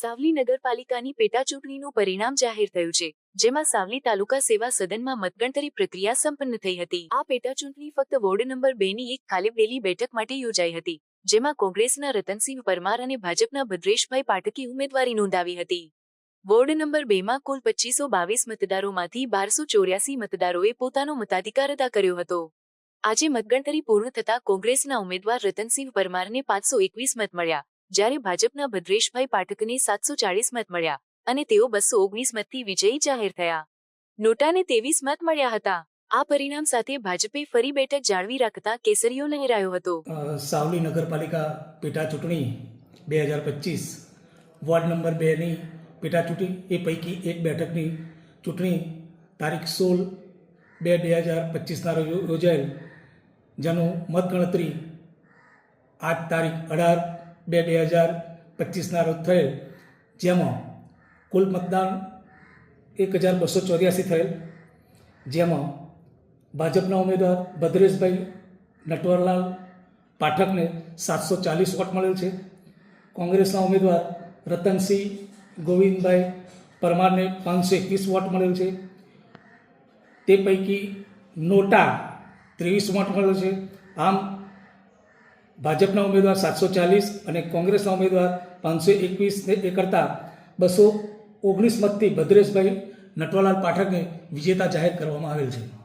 સાવલી નગરપાલિકાની પેટા ચૂંટણીનું પરિણામ જાહેર થયું છે, જેમાં સાવલી તાલુકા સેવા સદનમાં મતગણતરી પ્રક્રિયા સંપન્ન થઈ હતી. આ પેટા ચૂંટણી ફક્ત વોર્ડ નંબર બે ની એક ખાલીબડેલી બેઠક માટે યોજાઈ હતી, જેમાં કોંગ્રેસના રતનસિંહ પરમાર અને ભાજપના ભદ્રેશભાઈ પાટકી ઉમેદવારી નોંધાવી હતી. વોર્ડ નંબર બેમાં કુલ પચીસો બાવીસ મતદારોમાંથી બારસો ચોર્યાસી મતદારોએ પોતાનો મતાધિકાર અદા કર્યો હતો. આજે મતગણતરી પૂર્ણ થતા કોંગ્રેસના ઉમેદવાર રતનસિંહ પરમારને પાંચસો એકવીસ મત મળ્યા જ્યારે ભાજપના ભદ્રેશભાઈ પાઠકને સાતસો ચાળીસ મત મળ્યા અને તેઓ બસો ઓગણીસ મતથી વિજયી જાહેર થયા. નોટાને ત્રેવીસ મત મળ્યા હતા. આ પરિણામ સાથે ભાજપે ફરી બેઠક જાળવી રાખતા કેસરીઓ લહેરાયો હતો. સાવલી નગરપાલિકા પેટા ચૂંટણી બે હજાર પચીસ, વોર્ડ નંબર બેની પેટા ચૂંટણી, એ પૈકી એક બેઠકની ચૂંટણી તારીખ સોળ બે બે હજાર પચીસના રોજ યોજાયેલ, જેનું મતગણતરી આજ તારીખ અઢાર બે બે હજાર પચીસના રોજ થયેલ, જેમાં કુલ મતદાન એક હજાર બસો ચોર્યાસી થયેલ, જેમાં ભાજપના ઉમેદવાર ભદ્રેશભાઈ નટવરલાલ પાઠકને સાતસો ચાલીસ વોટ મળેલ છે. કોંગ્રેસના ઉમેદવાર રતનસિંહ ગોવિંદભાઈ પરમારને પાંચસો એકવીસ વોટ મળેલ છે. તે પૈકી નોટા ત્રેવીસ વોટ મળેલ છે. આમ ભાજપના ઉમેદવાર સાતસો ચાલીસ અને કોંગ્રેસના ઉમેદવાર પાંચસો એકવીસને એ કરતાં બસો ઓગણીસ મતથી ભદ્રેશભાઈ નટવાલાલ પાઠકને વિજેતા જાહેર કરવામાં આવેલ છે.